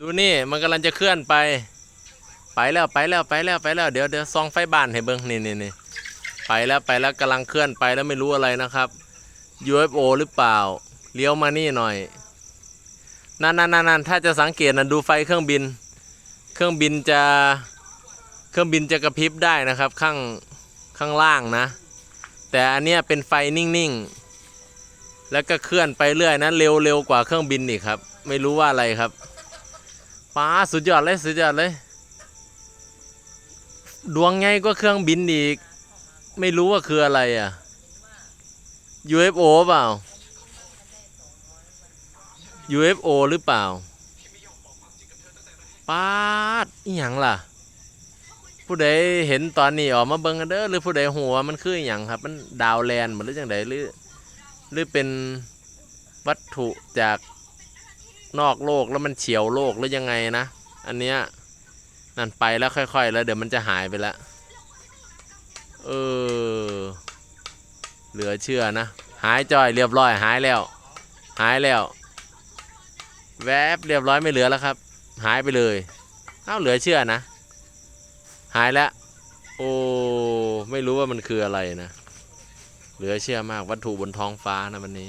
ดูนี่มันกำลังจะเคลื่อนไป ไปแล้วไปแล้วไปแล้วไปแล้วเดี๋ยวเดี๋ยวซองไฟบ้านให้เบิ้งนี่นี่นี่ไปแล้วไปแล้วกำลังเคลื่อนไปแล้วไม่รู้อะไรนะครับ UFO หรือเปล่า เลี้ยวมานี่หน่อยนั่นนั่นนั่นนั่นถ้าจะสังเกตนะดูไฟเครื่องบิน เครื่องบินจะเครื่องบินจะกระพริบได้นะครับข้างข้างล่างนะ แต่อันเนี้ยเป็นไฟนิ่งๆ แล้วก็เคลื่อนไปเรื่อยนะเร็วเร็วกว่าเครื่องบินอีกครับ ไม่รู้ว่าอะไรครับ ป้าสุดยอดเลยสุดยอดเลย ดวงไงก็เครื่องบินอีก ไม่รู้ว่าคืออะไรอะ UFO เปล่า UFO หรือเปล่าป้าดอีหยังล่ะ ผู้ใดเห็นตอนนี้ออกมาเบิ่งกันเด้อหรือผู้ใดหัวมันคืออย่างครับ มันดาวแลนด์หรือจังไดหรือ หรือเป็นวัตถุจาก นอกโลกแล้วมันเฉียวโลกหรือยังไงนะ อันเนี้ยนั่นไปแล้วค่อย ๆ แล้วเดี๋ยวมันจะหายไปละเออเหลือเชื่อนะ หายจอยเรียบร้อยหายแล้ว หายแล้ว แวบเรียบร้อยไม่เหลือแล้วครับ หายไปเลยเอ้าเหลือเชื่อนะ หายแล้วโอ้ไม่รู้ว่ามันคืออะไรนะ เหลือเชื่อมากวัตถุบนท้องฟ้านะวันนี้